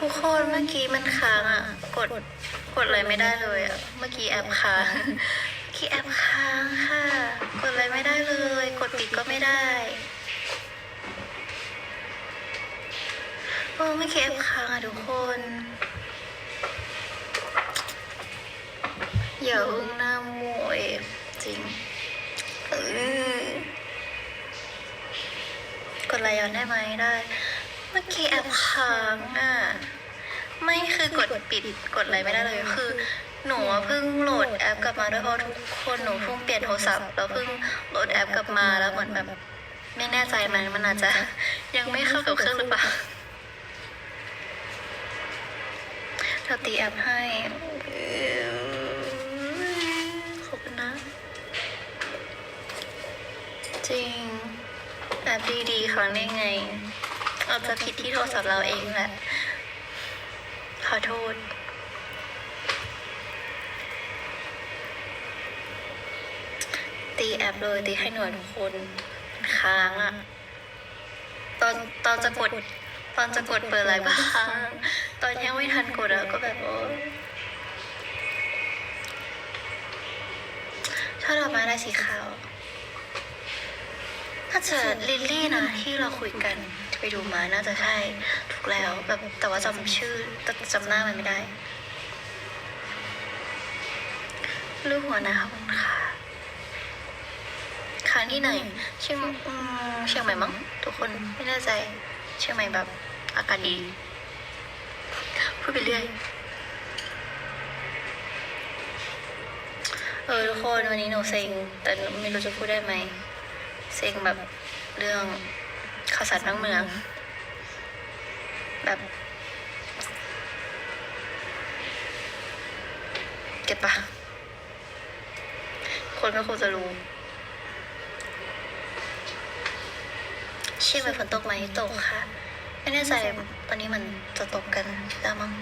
ทุกคนเมื่อกี้มันค้างอะ กดกดอะไรไม่ได้เลยอะ เมื่อกี้แอปค้างเมื่อกี้แอปค้างค่ะ กดอะไรไม่ได้เลย กดปิดก็ไม่ได้โอ้เมื่อกี้แอปค้างอะทุกคนอย่าอึ้งหน้าหมยจริงเออกดไลค์ย้อนได้ไหมได้ เมื่อกี้แอปค้างอะ ไม่คือกดปิดกดอะไรไม่ได้เลยคือ หนูอะเพิ่งโหลดแอปกลับมาด้วยเพราะทุกคนหนูเพิ่งเปลี่ยนโทรศัพท์แล้วเพิ่งโหลดแอปกลับมาแล้วเหมือนแบบไม่แน่ใจมันมันอาจจะ ยังไม่เข้ากับเครื่องหรือเปล่าเราตีแอปให้ขอบคุณนะ จริงแอปดีๆครั้งได้ไง อาจจะผิดที่โทรศัพท์เราเองแหละ ขอโทษ ตีแอปเลยตีให้หน่วยทุกคนค้างอะตอนตอนจะกด ตอนจะกดเปิดไลฟ์ก็ค้างตอนยังไม่ทันกดอะก็แบบโอ้ชอบดอกไม้ลายสีขาวน่าจะลิลลี่นะที่เราคุยกัน ไปดูมาน่าจะใช่ถูกแล้วแบบแต่ว่าจำชื่อจำหน้ามันไม่ได้รูปหัวน้าขอบคุณค่ะค้างที่ไหนเชียงอืมเชียงใหม่มั้งทุกคนไม่แน่ใจเชียงใหม่แบบอากาศดีพูดไปเรื่อยเออทุกคนวันนี้หนูเซ็งแต่ไม่รู้จะพูดได้ไหมเซ็งแบบเรื่อง ข่าวสารบ้งเมือง แบบ เก็ตปะคนก็คงจะรู้เชียงใหม่ฝนตกไหมตกค่ะ ไม่แน่ใจตอนนี้มันจะตกกันแล้วมั้ง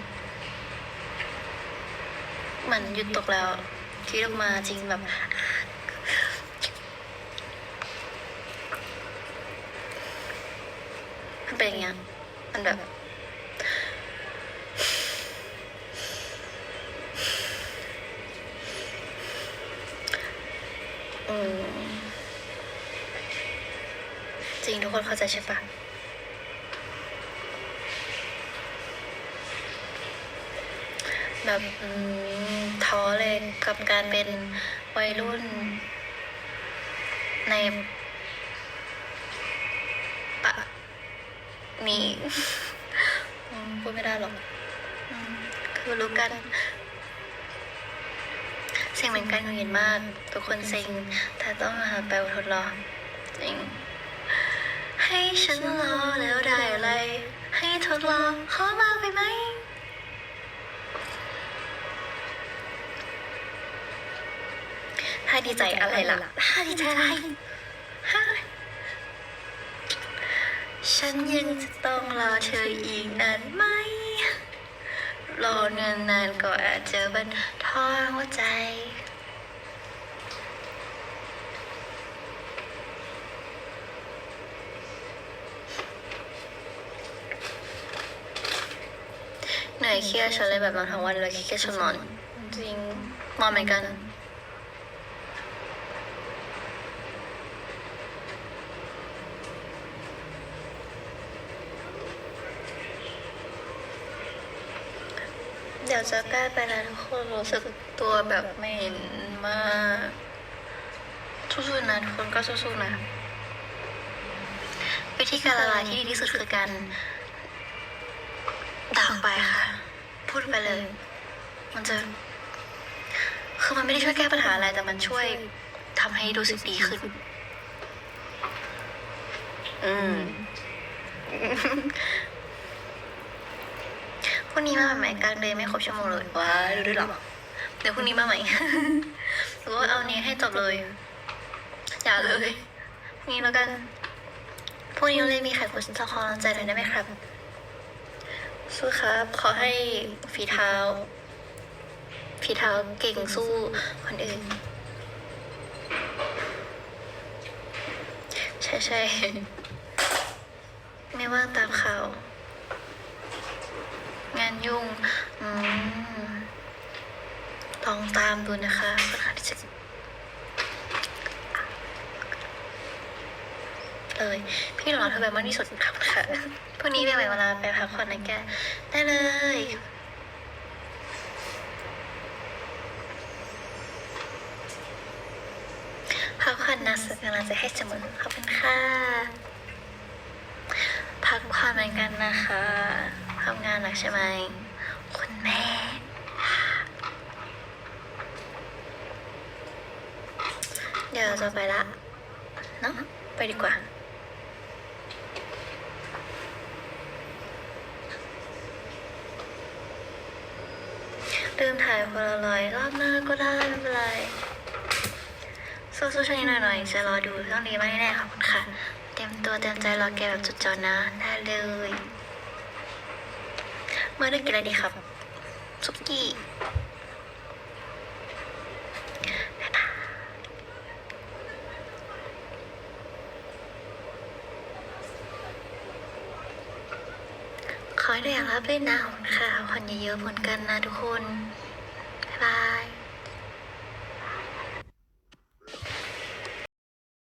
มือนหยุดตกแล้วคิดออกมาจริงแบบ มัน เป็นอย่างเงี้ย มันแบบ อืม จริงทุกคนเข้าใจใช่ปะแบบท้อเลยกับการเป็นวัยรุ่นในปะ มีอืมพูดไม่ได้หรอกอืมคือรู้กัน เซ็งเหมือนกันหงุดหงิดมาก ทุกคนเซ็งแต่ต้องมาแปลทดลองจริง ให้ฉันรอแล้วได้อะไร ให้ทดลองขอมากไปไหมถ้าดีใจอะไรล่ะถ้าดีใจอะไรฮะ ฉันยังจะต้องรอเธออีกนานไหม รอนินนานๆก็อาจจะบันทอนหัวใจ เหนื่อยเครียดฉันเลยแบบนอนทั้งวันเลยเครียดฉันนอน จริงนอนเหมือนกัน เดี๋ยวจะใกล้ไปแล้วทุกคนรู้สึกตัวแบบเหม็นมากสู้ๆนะทุกคนก็สู้ๆนะ วิธีการละลายที่ดีที่สุดคือการด่าออกไปค่ะ พูดไปเลย มันจะ คือมันไม่ได้ช่วยแก้ปัญหาอะไร แต่มันช่วยทำให้รู้สึกดีขึ้น อืม รุ่งนี้มาใหม่กลางเดือนไม่ครบชั่วโมงเลยว้าดูด้วยหรอเดี๋ยวพรุ่งนี้มาใหม่หรือว่าเอานี้ให้จบเลย อย่าเลยพรุ่งนี้แล้วกันพรุ่งนี้เลยมีใครคนจะขอกำลังใจหน่อยได้ไหมครับสู้ครับ ขอให้ฝีเท้า ฝีเท้าเก่งสู้คนอื่น ใช่ใช่ไม่ว่างตามข่านยุ่งอลองตามดูนะคะค่อนข้างที่จะเลยพี่หลอนเธอแบบมากที่สุดครับค่ะพรุ่งนี้เป็นเวลาไปพักผ่อนนะแกได้เลยพักผ่อนนะสุดกำลังจะให้เสมอขอบคุณค่ะพักผ่อนเหมือนกันนะคะ ทำงานหนักใช่ไหมคุณแม่เดี๋ยวจะไปละเนาะไปดีกว่าลืมถ่ายโพลารอยรอบหน้าก็ได้ไม่เป็นไรสู้ๆช่วยหน่อยหน่อยๆจะรอดูเรื่องนี้ไม่แน่ขอบคุณค่ะ เตรียมตัวเตรียมใจรอแกแบบจุดจอนะ ได้เลย เมื่อได้กินอะไรดีครับซุกี้ขอให้ได้อย่างรับเล่นนะขอบคุณค่ะขอนเยอะๆผลกันนะทุกคน บ๊ายบาย